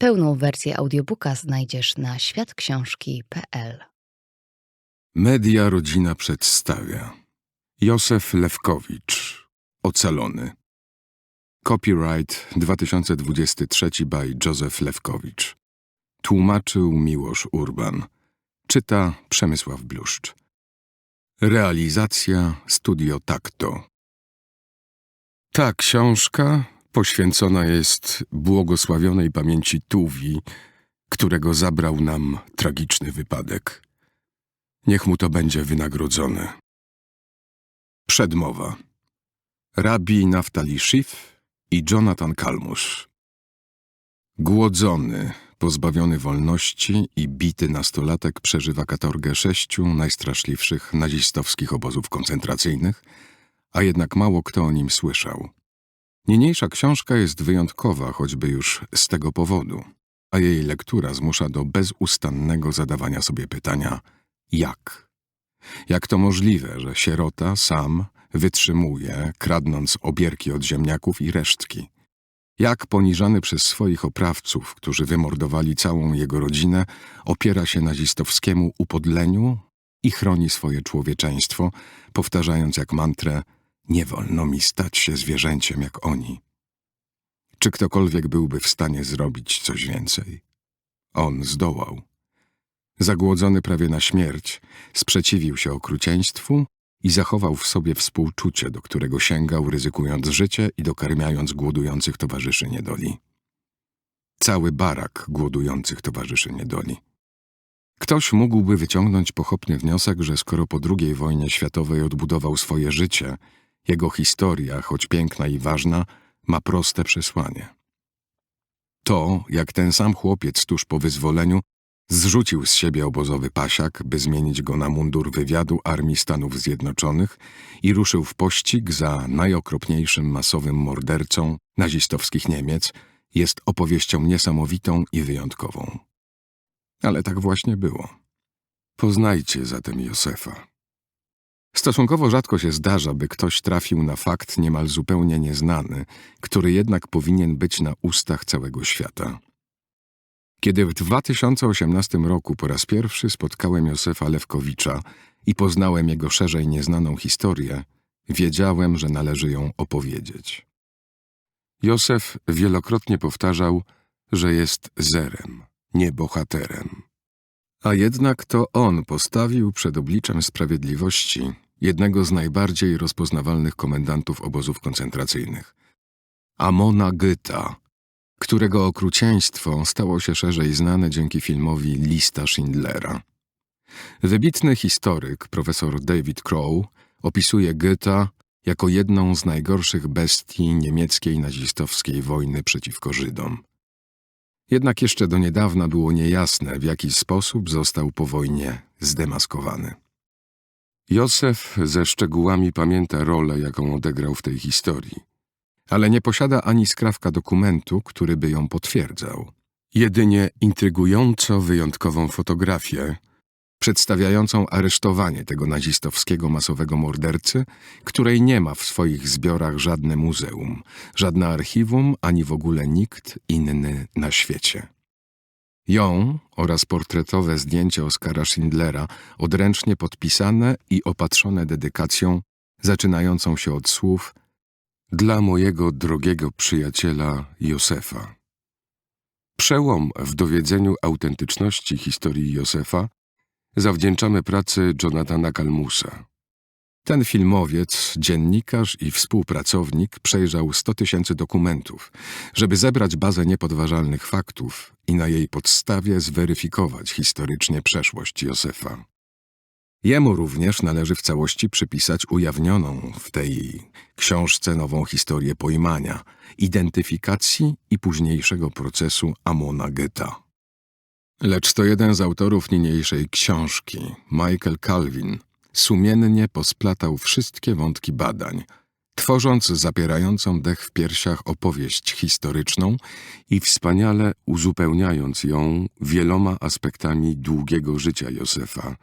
Pełną wersję audiobooka znajdziesz na światksiążki.pl. Media Rodzina przedstawia. Józef Lewkowicz. Ocalony. Copyright 2023 by Józef Lewkowicz. Tłumaczył Miłosz Urban. Czyta Przemysław Bluszcz. Realizacja Studio Takto. Ta książka poświęcona jest błogosławionej pamięci Tuwi, którego zabrał nam tragiczny wypadek. Niech mu to będzie wynagrodzone. Przedmowa. Rabbi Naftali Schiff i Jonathan Kalmusz. Głodzony, pozbawiony wolności i bity nastolatek przeżywa katorgę sześciu najstraszliwszych nazistowskich obozów koncentracyjnych, a jednak mało kto o nim słyszał. Niniejsza książka jest wyjątkowa choćby już z tego powodu, a jej lektura zmusza do bezustannego zadawania sobie pytania jak? Jak to możliwe, że sierota sam wytrzymuje, kradnąc obierki od ziemniaków i resztki? Jak poniżany przez swoich oprawców, którzy wymordowali całą jego rodzinę, opiera się nazistowskiemu upodleniu i chroni swoje człowieczeństwo, powtarzając jak mantrę nie wolno mi stać się zwierzęciem jak oni. Czy ktokolwiek byłby w stanie zrobić coś więcej? On zdołał. Zagłodzony prawie na śmierć, sprzeciwił się okrucieństwu i zachował w sobie współczucie, do którego sięgał, ryzykując życie i dokarmiając głodujących towarzyszy niedoli. Cały barak głodujących towarzyszy niedoli. Ktoś mógłby wyciągnąć pochopny wniosek, że skoro po II wojnie światowej odbudował swoje życie, jego historia, choć piękna i ważna, ma proste przesłanie. To, jak ten sam chłopiec tuż po wyzwoleniu zrzucił z siebie obozowy pasiak, by zmienić go na mundur wywiadu Armii Stanów Zjednoczonych i ruszył w pościg za najokropniejszym masowym mordercą nazistowskich Niemiec, jest opowieścią niesamowitą i wyjątkową. Ale tak właśnie było. Poznajcie zatem Józefa. Stosunkowo rzadko się zdarza, by ktoś trafił na fakt niemal zupełnie nieznany, który jednak powinien być na ustach całego świata. Kiedy w 2018 roku po raz pierwszy spotkałem Józefa Lewkowicza i poznałem jego szerzej nieznaną historię, wiedziałem, że należy ją opowiedzieć. Józef wielokrotnie powtarzał, że jest zerem, nie bohaterem. A jednak to on postawił przed obliczem sprawiedliwości jednego z najbardziej rozpoznawalnych komendantów obozów koncentracyjnych. Amona Goetha, którego okrucieństwo stało się szerzej znane dzięki filmowi Lista Schindlera. Wybitny historyk, profesor David Crow, opisuje Goetha jako jedną z najgorszych bestii niemieckiej nazistowskiej wojny przeciwko Żydom. Jednak jeszcze do niedawna było niejasne, w jaki sposób został po wojnie zdemaskowany. Józef ze szczegółami pamięta rolę, jaką odegrał w tej historii, ale nie posiada ani skrawka dokumentu, który by ją potwierdzał. Jedynie intrygująco wyjątkową fotografię, przedstawiającą aresztowanie tego nazistowskiego masowego mordercy, której nie ma w swoich zbiorach żadne muzeum, żadne archiwum, ani w ogóle nikt inny na świecie. Ją oraz portretowe zdjęcie Oskara Schindlera, odręcznie podpisane i opatrzone dedykacją, zaczynającą się od słów Dla mojego drogiego przyjaciela Józefa. Przełom w dowiedzeniu autentyczności historii Józefa zawdzięczamy pracy Jonathana Kalmusa. Ten filmowiec, dziennikarz i współpracownik przejrzał 100 tysięcy dokumentów, żeby zebrać bazę niepodważalnych faktów i na jej podstawie zweryfikować historycznie przeszłość Józefa. Jemu również należy w całości przypisać ujawnioną w tej książce nową historię pojmania, identyfikacji i późniejszego procesu Amona Geta. Lecz to jeden z autorów niniejszej książki, Michael Calvin, sumiennie posplatał wszystkie wątki badań, tworząc zapierającą dech w piersiach opowieść historyczną i wspaniale uzupełniając ją wieloma aspektami długiego życia Józefa,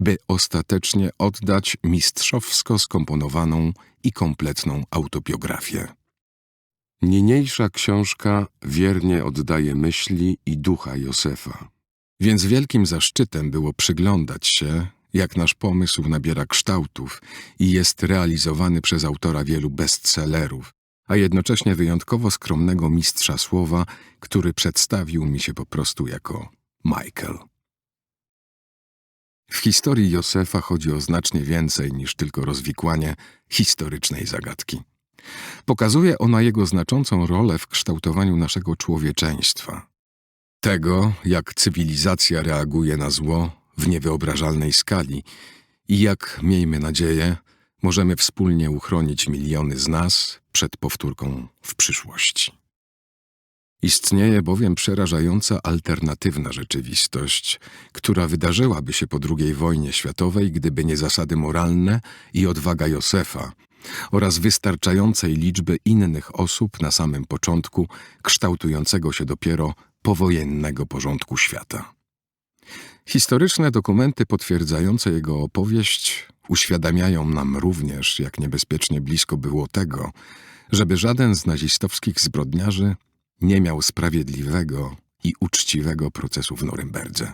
by ostatecznie oddać mistrzowsko skomponowaną i kompletną autobiografię. Niniejsza książka wiernie oddaje myśli i ducha Józefa. Więc wielkim zaszczytem było przyglądać się, jak nasz pomysł nabiera kształtów i jest realizowany przez autora wielu bestsellerów, a jednocześnie wyjątkowo skromnego mistrza słowa, który przedstawił mi się po prostu jako Michael. W historii Józefa chodzi o znacznie więcej niż tylko rozwikłanie historycznej zagadki. Pokazuje ona jego znaczącą rolę w kształtowaniu naszego człowieczeństwa. Tego, jak cywilizacja reaguje na zło w niewyobrażalnej skali i jak, miejmy nadzieję, możemy wspólnie uchronić miliony z nas przed powtórką w przyszłości. Istnieje bowiem przerażająca alternatywna rzeczywistość, która wydarzyłaby się po II wojnie światowej, gdyby nie zasady moralne i odwaga Józefa oraz wystarczającej liczby innych osób na samym początku kształtującego się dopiero powojennego porządku świata. Historyczne dokumenty potwierdzające jego opowieść uświadamiają nam również, jak niebezpiecznie blisko było tego, żeby żaden z nazistowskich zbrodniarzy nie miał sprawiedliwego i uczciwego procesu w Norymberdze.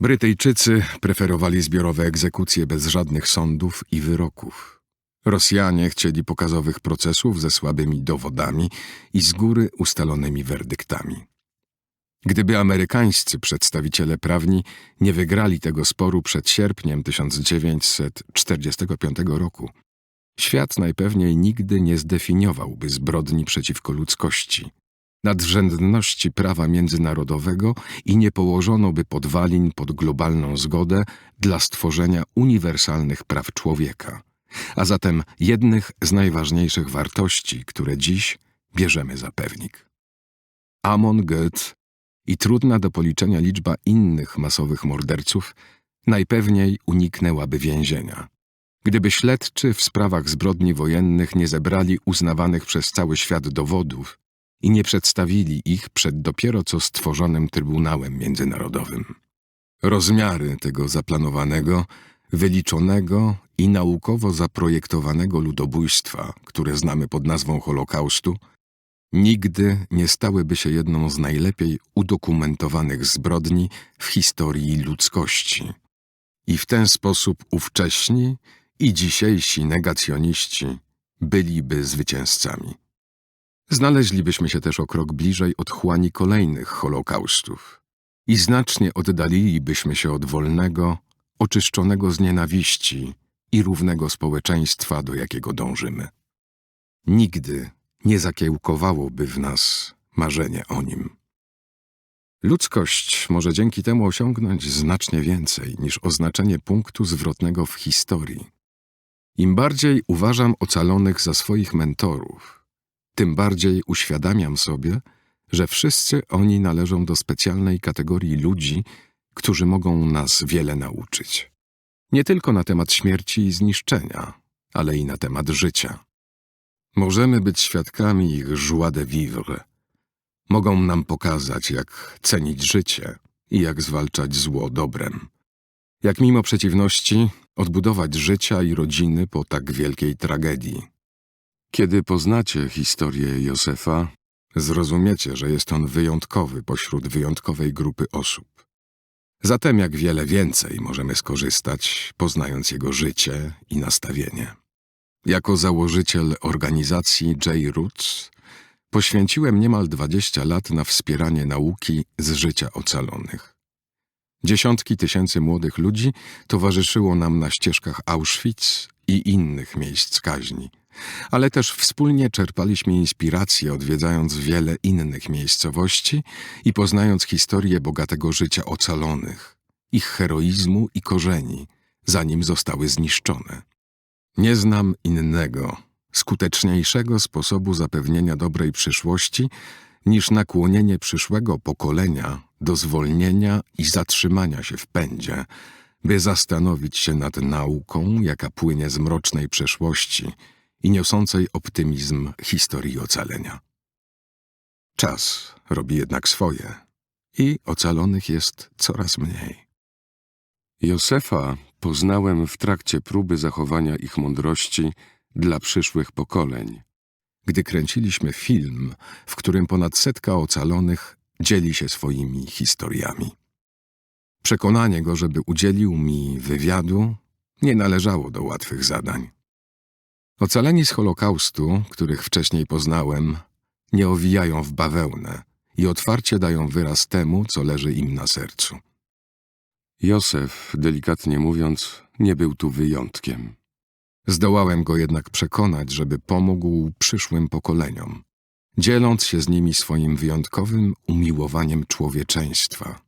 Brytyjczycy preferowali zbiorowe egzekucje bez żadnych sądów i wyroków. Rosjanie chcieli pokazowych procesów ze słabymi dowodami i z góry ustalonymi werdyktami. Gdyby amerykańscy przedstawiciele prawni nie wygrali tego sporu przed sierpniem 1945 roku, świat najpewniej nigdy nie zdefiniowałby zbrodni przeciwko ludzkości, nadrzędności prawa międzynarodowego i nie położono by podwalin pod globalną zgodę dla stworzenia uniwersalnych praw człowieka, a zatem jednych z najważniejszych wartości, które dziś bierzemy za pewnik. Amon Goethe i trudna do policzenia liczba innych masowych morderców najpewniej uniknęłaby więzienia. Gdyby śledczy w sprawach zbrodni wojennych nie zebrali uznawanych przez cały świat dowodów i nie przedstawili ich przed dopiero co stworzonym Trybunałem Międzynarodowym. Rozmiary tego zaplanowanego, wyliczonego i naukowo zaprojektowanego ludobójstwa, które znamy pod nazwą Holokaustu, nigdy nie stałyby się jedną z najlepiej udokumentowanych zbrodni w historii ludzkości. I w ten sposób ówcześni i dzisiejsi negacjoniści byliby zwycięzcami. Znaleźlibyśmy się też o krok bliżej otchłani kolejnych holokaustów i znacznie oddalilibyśmy się od wolnego, oczyszczonego z nienawiści i równego społeczeństwa, do jakiego dążymy. Nigdy nie zakiełkowałoby w nas marzenie o nim. Ludzkość może dzięki temu osiągnąć znacznie więcej niż oznaczenie punktu zwrotnego w historii. Im bardziej uważam ocalonych za swoich mentorów, tym bardziej uświadamiam sobie, że wszyscy oni należą do specjalnej kategorii ludzi, którzy mogą nas wiele nauczyć. Nie tylko na temat śmierci i zniszczenia, ale i na temat życia. Możemy być świadkami ich joie de vivre. Mogą nam pokazać, jak cenić życie i jak zwalczać zło dobrem. Jak mimo przeciwności odbudować życia i rodziny po tak wielkiej tragedii. Kiedy poznacie historię Józefa, zrozumiecie, że jest on wyjątkowy pośród wyjątkowej grupy osób. Zatem jak wiele więcej możemy skorzystać, poznając jego życie i nastawienie. Jako założyciel organizacji J. Roots poświęciłem niemal 20 lat na wspieranie nauki z życia ocalonych. Dziesiątki tysięcy młodych ludzi towarzyszyło nam na ścieżkach Auschwitz i innych miejsc kaźni, ale też wspólnie czerpaliśmy inspirację odwiedzając wiele innych miejscowości i poznając historię bogatego życia ocalonych, ich heroizmu i korzeni, zanim zostały zniszczone. Nie znam innego, skuteczniejszego sposobu zapewnienia dobrej przyszłości niż nakłonienie przyszłego pokolenia do zwolnienia i zatrzymania się w pędzie, by zastanowić się nad nauką, jaka płynie z mrocznej przeszłości i niosącej optymizm historii ocalenia. Czas robi jednak swoje i ocalonych jest coraz mniej. Józefa poznałem w trakcie próby zachowania ich mądrości dla przyszłych pokoleń, gdy kręciliśmy film, w którym ponad setka ocalonych dzieli się swoimi historiami. Przekonanie go, żeby udzielił mi wywiadu, nie należało do łatwych zadań. Ocaleni z Holokaustu, których wcześniej poznałem, nie owijają w bawełnę i otwarcie dają wyraz temu, co leży im na sercu. Józef, delikatnie mówiąc, nie był tu wyjątkiem. Zdołałem go jednak przekonać, żeby pomógł przyszłym pokoleniom, dzieląc się z nimi swoim wyjątkowym umiłowaniem człowieczeństwa,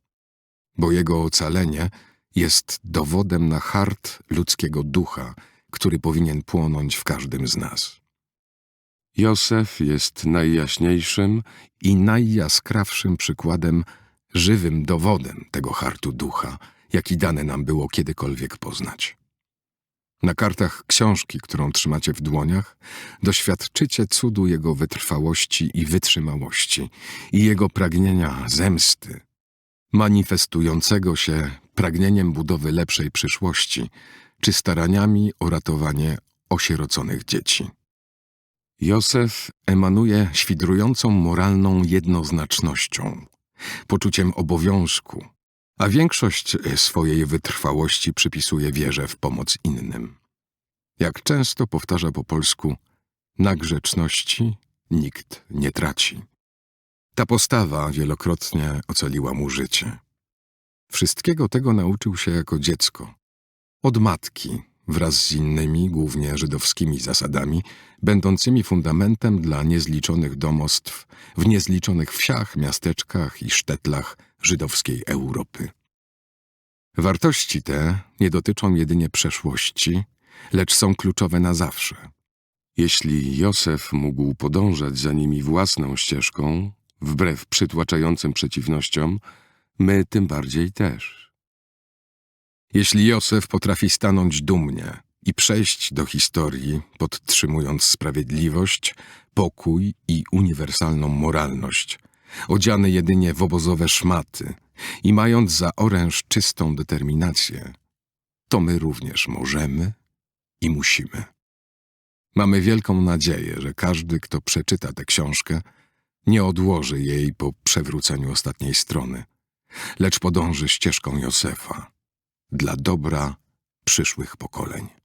bo jego ocalenie jest dowodem na hart ludzkiego ducha, który powinien płonąć w każdym z nas. Józef jest najjaśniejszym i najjaskrawszym przykładem, żywym dowodem tego hartu ducha, jaki dane nam było kiedykolwiek poznać. Na kartach książki, którą trzymacie w dłoniach, doświadczycie cudu jego wytrwałości i wytrzymałości i jego pragnienia zemsty, manifestującego się pragnieniem budowy lepszej przyszłości czy staraniami o ratowanie osieroconych dzieci. Józef emanuje świdrującą moralną jednoznacznością, poczuciem obowiązku, a większość swojej wytrwałości przypisuje wierze w pomoc innym. Jak często powtarza po polsku, na grzeczności nikt nie traci. Ta postawa wielokrotnie ocaliła mu życie. Wszystkiego tego nauczył się jako dziecko. Od matki, wraz z innymi, głównie żydowskimi zasadami, będącymi fundamentem dla niezliczonych domostw w niezliczonych wsiach, miasteczkach i sztetlach żydowskiej Europy. Wartości te nie dotyczą jedynie przeszłości, lecz są kluczowe na zawsze. Jeśli Józef mógł podążać za nimi własną ścieżką, wbrew przytłaczającym przeciwnościom, my tym bardziej też. Jeśli Józef potrafi stanąć dumnie i przejść do historii, podtrzymując sprawiedliwość, pokój i uniwersalną moralność, odziany jedynie w obozowe szmaty i mając za oręż czystą determinację, to my również możemy i musimy. Mamy wielką nadzieję, że każdy, kto przeczyta tę książkę, nie odłoży jej po przewróceniu ostatniej strony, lecz podąży ścieżką Józefa dla dobra przyszłych pokoleń.